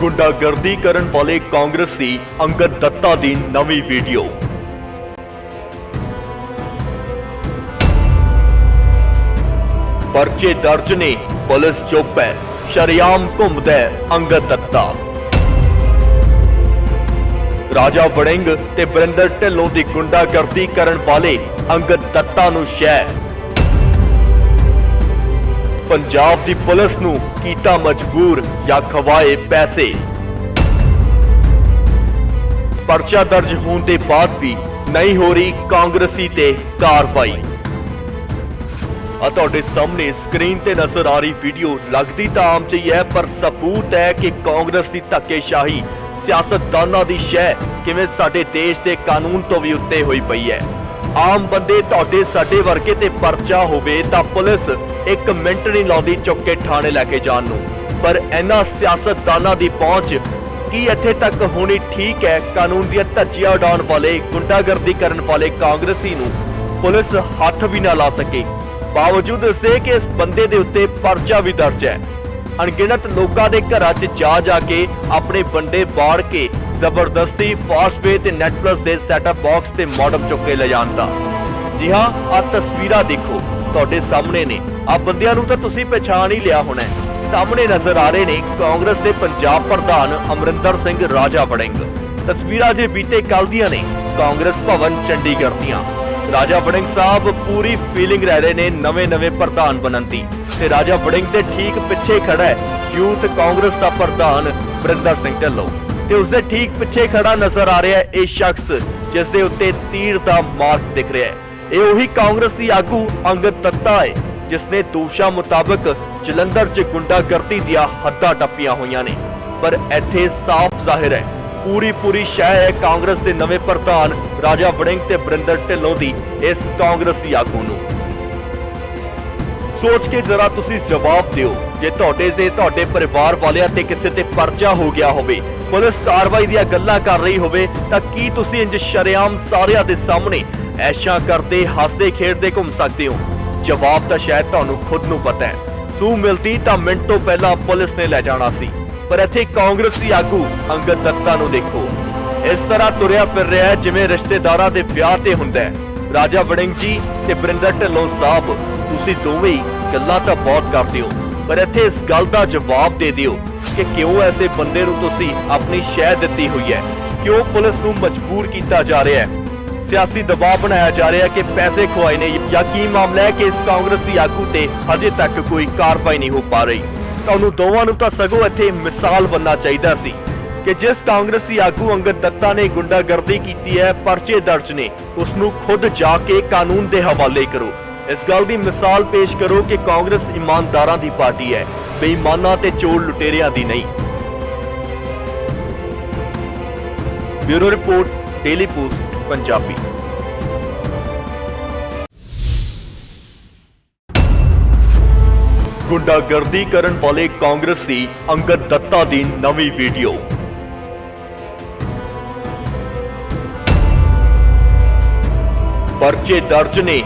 ਗੁੰਡਾਗਰਦੀ ਕਰਨ ਵਾਲੇ ਕਾਂਗਰਸੀ ਅੰਗਦ ਦੱਤਾ ਦੀ ਨਵੀਂ ਵੀਡੀਓ। ਪਰਚੇ ਦਰਜ ਨੇ ਪੁਲਿਸ ਚੁੱਪ ਹੈ। ਸ਼ਰਿਆਮ ਘੁੰਮਦਾ ਅੰਗਦ ਦੱਤਾ। ਰਾਜਾ ਵੜਿੰਗ ਤੇ ਬਰਿੰਦਰ ਢਿੱਲੋਂ ਦੀ ਗੁੰਡਾਗਰਦੀ ਕਰਨ ਵਾਲੇ ਅੰਗਦ ਦੱਤਾ ਨੂੰ ਸ਼ਹਿ। ਪੰਜਾਬ ਦੀ ਪੁਲਿਸ ਨੂੰ ਕੀਤਾ ਮਜਬੂਰ ਜਾਂ ਖਵਾਏ ਪੈਸੇ। ਪਰਚਾ ਦਰਜ ਹੋਣ ਦੇ ਬਾਅਦ ਵੀ ਨਹੀਂ ਹੋ ਰਹੀ ਕਾਂਗਰਸੀ ਤੇ ਕਾਰਵਾਈ। ਆ ਤੁਹਾਡੇ ਸਾਹਮਣੇ ਸਕਰੀਨ ਤੇ ਨਜ਼ਰ ਆ ਰਹੀ ਵੀਡੀਓ। ਲੱਗਦੀ ਤਾਂ ਆਮ ਜਿਹੀ ਹੈ, ਪਰ ਸਬੂਤ ਹੈ ਕਿ ਕਾਂਗਰਸ ਦੀ ਧੱਕੇਸ਼ਾਹੀ ਸਿਆਸਤਦਾਨਾਂ ਦੀ ਸ਼ਹਿ ਕਿਵੇਂ ਸਾਡੇ ਦੇਸ਼ ਦੇ ਕਾਨੂੰਨ ਤੋਂ ਵੀ ਉੱਤੇ ਹੋਈ ਪਈ ਹੈ। ਆਮ ਬੰਦੇ ਤੁਹਾਡੇ, ਸਾਡੇ ਵਰਗੇ ਤੇ ਪਰਚਾ ਹੋਵੇ ਤਾਂ ਪੁਲਿਸ ਇੱਕ ਮਿੰਟ ਨਹੀਂ ਲਾਉਂਦੀ ਚੁੱਕ ਕੇ ਥਾਣੇ ਲੈ ਕੇ ਜਾਣ ਨੂੰ। ਪਰ ਇਹਨਾਂ ਸਿਆਸਤਦਾਨਾਂ ਦੀ ਪਹੁੰਚ ਕੀ ਇੱਥੇ ਤੱਕ ਹੋਣੀ ਠੀਕ ਹੈ? ਕਾਨੂੰਨ ਦੀਆਂ ਧੱਜੀਆਂ ਉਡਾਉਣ ਵਾਲੇ, ਗੁੰਡਾਗਰਦੀ ਕਰਨ ਵਾਲੇ ਕਾਂਗਰਸੀ ਨੂੰ ਪੁਲਿਸ ਹੱਥ ਵੀ ਨਾ ਲਾ ਸਕੇ। ਬਾਵਜੂਦ ਇਸੇ ਕਿ ਇਸ ਬੰਦੇ ਦੇ ਉੱਤੇ ਪਰਚਾ ਵੀ ਦਰਜ ਹੈ। ਅਣਗਿਣਤ ਲੋਕਾਂ ਦੇ ਘਰਾਂ 'ਚ ਜਾ ਜਾ ਕੇ ਆਪਣੇ ਬੰਦੇ ਬਾੜ ਕੇ ਜ਼ਬਰਦਸਤੀ ਫਾਸਟਵੇ ਤੇ ਨੈਟਪਲਸ ਦੇ ਸੈਟਅਪ ਬਾਕਸ ਤੇ ਮਾਡਮ ਚੁੱਕ ਕੇ ਲੈ ਜਾਣ ਦਾ। ਜੀ ਹਾਂ ਆ ਤਸਵੀਰਾਂ ਦੇਖੋ। ਤੁਹਾਡੇ ਸਾਹਮਣੇ ਨੇ। ਆ ਬੰਦਿਆਂ ਨੂੰ ਤਾਂ ਤੁਸੀਂ ਪਛਾਣ ਹੀ ਲਿਆ ਹੋਣਾ ਸਾਹਮਣੇ ਨਜ਼ਰ ਆ ਰਹੇ ਨੇ ਕਾਂਗਰਸ ਦੇ ਪੰਜਾਬ ਪ੍ਰਧਾਨ ਅਮਰਿੰਦਰ ਸਿੰਘ ਰਾਜਾ ਵੜਿੰਗ। ਤਸਵੀਰਾਂ ਜੇ ਬੀਤੇ ਕੱਲ ਦੀਆਂ ਨੇ, ਕਾਂਗਰਸ ਭਵਨ ਚੰਡੀਗੜ੍ਹ ਦੀਆਂ। ਰਾਜਾ ਵੜਿੰਗ ਸਾਹਿਬ ਪੂਰੀ ਫੀਲਿੰਗ ਰਹਿ ਰਹੇ ਨੇ ਨਵੇਂ-ਨਵੇਂ ਪ੍ਰਧਾਨ ਬਣਨ ਦੀ। ਤੇ ਰਾਜਾ ਵੜਿੰਗ ਦੇ ਠੀਕ ਪਿੱਛੇ ਖੜਾ ਹੈ ਯੂਥ ਕਾਂਗਰਸ ਦਾ ਪ੍ਰਧਾਨ ਬਰਿੰਦਰ ਸਿੰਘ ਢੱਲੋਂ। ਤੇ ਉਸਦੇ ਠੀਕ ਪਿੱਛੇ ਖੜਾ ਨਜ਼ਰ ਆ ਰਿਹਾ ਹੈ ਇਹ ਸ਼ਖਸ ਜਿਸ ਦੇ ਉੱਤੇ ਤੀਰ ਦਾ ਮਾਰਕ ਦਿਖ ਰਿਹਾ ਹੈ। ਇਹ ਉਹੀ ਕਾਂਗਰਸੀ ਆਗੂ ਅੰਗਦ ਦੱਤਾ ਹੈ ਜਿਸ ਨੇ ਦੋਸ਼ਾਂ ਮੁਤਾਬਕ ਜਲੰਧਰ 'ਚ ਗੁੰਡਾਗਰਦੀ ਦੀਆਂ ਹੱਦਾਂ ਟੱਪੀਆਂ ਹੋਈਆਂ ਨੇ। ਪਰ ਇੱਥੇ ਸਾਫ਼ ਜ਼ਾਹਿਰ ਹੈ, ਪੂਰੀ ਪੂਰੀ ਸ਼ਹਿ ਹੈ ਕਾਂਗਰਸ ਦੇ ਨਵੇਂ ਪ੍ਰਧਾਨ ਰਾਜਾ ਵੜਿੰਗ ਤੇ ਬਰਿੰਦਰ ਢਿੱਲੋਂ ਦੀ ਇਸ ਕਾਂਗਰਸੀ ਆਗੂ ਨੂੰ। ਸੋਚ ਕੇ ਜਰਾ ਤੁਸੀਂ ਜਵਾਬ ਦਿਓ, ਜੇ ਤੁਹਾਡੇ ਤੇ, ਤੁਹਾਡੇ ਪਰਿਵਾਰ ਵਾਲਿਆਂ ਤੇ ਕਿਸੇ ਤੇ ਪਰਚਾ ਹੋ ਗਿਆ ਹੋਵੇ ਪੁਲਿਸ ਕਾਰਵਾਈ ਦੀਆਂ ਗੱਲਾਂ ਕਰ ਰਹੀ ਹੋਵੇ, ਤਾਂ ਕੀ ਤੁਸੀਂ ਇੰਜ ਸ਼ਰੇਆਮ ਸਾਰਿਆਂ ਦੇ ਸਾਹਮਣੇ ਐਸ਼ਾਂ ਕਰਦੇ, ਹੱਸਦੇ, ਖੇਡਦੇ ਘੁੰਮ ਸਕਦੇ ਹੋ? ਜਵਾਬ ਤਾਂ ਸ਼ਾਇਦ ਤੁਹਾਨੂੰ ਖੁਦ ਨੂੰ ਪਤਾ ਹੈ। ਸੂ ਮਿਲਦੀ ਤਾਂ ਮਿੰਟ ਤੋਂ ਪਹਿਲਾਂ ਪੁਲਿਸ ਨੇ ਲੈ ਜਾਣਾ ਸੀ। ਪਰ ਇੱਥੇ ਕਾਂਗਰਸੀ ਆਗੂ ਅੰਗਦ ਦੱਤਾ ਨੂੰ ਦੇਖੋ। ਇਸ ਤਰ੍ਹਾਂ ਤੁਰਿਆ ਫਿਰ ਰਿਹਾ ਜਿਵੇਂ ਰਿਸ਼ਤੇਦਾਰਾਂ ਦੇ ਵਿਆਹ ਤੇ ਹੁੰਦਾ ਹੈ। ਰਾਜਾ ਵੜਿੰਗ ਜੀ ਤੇ ਬਰਿੰਦਰ ਢਿੱਲੋਂ ਸਾਹਿਬ, ਤੁਸੀਂ ਦੋਵੇਂ ਹੀ ਗੱਲਾਂ ਤਾਂ ਬਹੁਤ ਕਰਦੇ ਹੋ। ਪਰ ਇੱਥੇ ਇਸ ਗੱਲ ਦਾ ਜਵਾਬ ਦੇ ਦਿਓ ਕਿ ਕਿਉਂ ਐਸੇ ਬੰਦੇ ਨੂੰ ਤੁਸੀਂ ਆਪਣੀ ਸ਼ਹਿ ਦਿੱਤੀ ਹੋਈ ਹੈ? ਕਿਉਂ ਪੁਲਿਸ ਨੂੰ ਮਜਬੂਰ ਕੀਤਾ ਜਾ ਰਿਹਾ ਹੈ? ਸਿਆਸੀ ਦਬਾਅ ਬਣਾਇਆ ਜਾ ਰਿਹਾ ਹੈ ਕਿ ਪੈਸੇ ਖਵਾਏ ਨੇ ਜਾਂ ਕੀ ਮਾਮਲਾ ਹੈ ਕਿ ਇਸ ਕਾਂਗਰਸੀ ਆਗੂ ਤੇ ਹਜੇ ਤੱਕ ਕੋਈ ਕਾਰਵਾਈ ਨਹੀਂ ਹੋ ਪਾ ਰਹੀ? ਤੁਹਾਨੂੰ ਦੋਵਾਂ ਨੂੰ ਤਾਂ ਸਗੋਂ ਇੱਥੇ ਮਿਸਾਲ ਬੰਨਣਾ ਚਾਹੀਦਾ ਸੀ ਕਿ ਜਿਸ ਕਾਂਗਰਸੀ ਆਗੂ ਅੰਗਦ ਦੱਤਾ ਨੇ ਗੁੰਡਾਗਰਦੀ ਕੀਤੀ ਹੈ, ਪਰਚੇ ਦਰਜ ਨੇ ਉਸ ਨੂੰ ਖੁਦ ਜਾ ਕੇ ਕਾਨੂੰਨ ਦੇ ਹਵਾਲੇ ਕਰੋ। ਇਸ ਗੱਲ ਦੀ ਮਿਸਾਲ ਪੇਸ਼ ਕਰੋ ਕਿ ਕਾਂਗਰਸ ਇਮਾਨਦਾਰਾਂ ਦੀ ਪਾਰਟੀ ਹੈ। ਬੇਈਮਾਨਾਂ ਤੇ ਚੋਰ ਲੁਟੇਰਿਆਂ ਦੀ ਨਹੀਂ। Bureau report, Daily Post, Punjabi. ਗੁੰਡਾਗਰਦੀ ਕਰਨ ਵਾਲੇ ਕਾਂਗਰਸੀ ਅੰਗਦ ਦੱਤਾ ਦੀ ਨਵੀਂ ਵੀਡੀਓ। ਪਰਚੇ ਦਰਜ ਨੇ।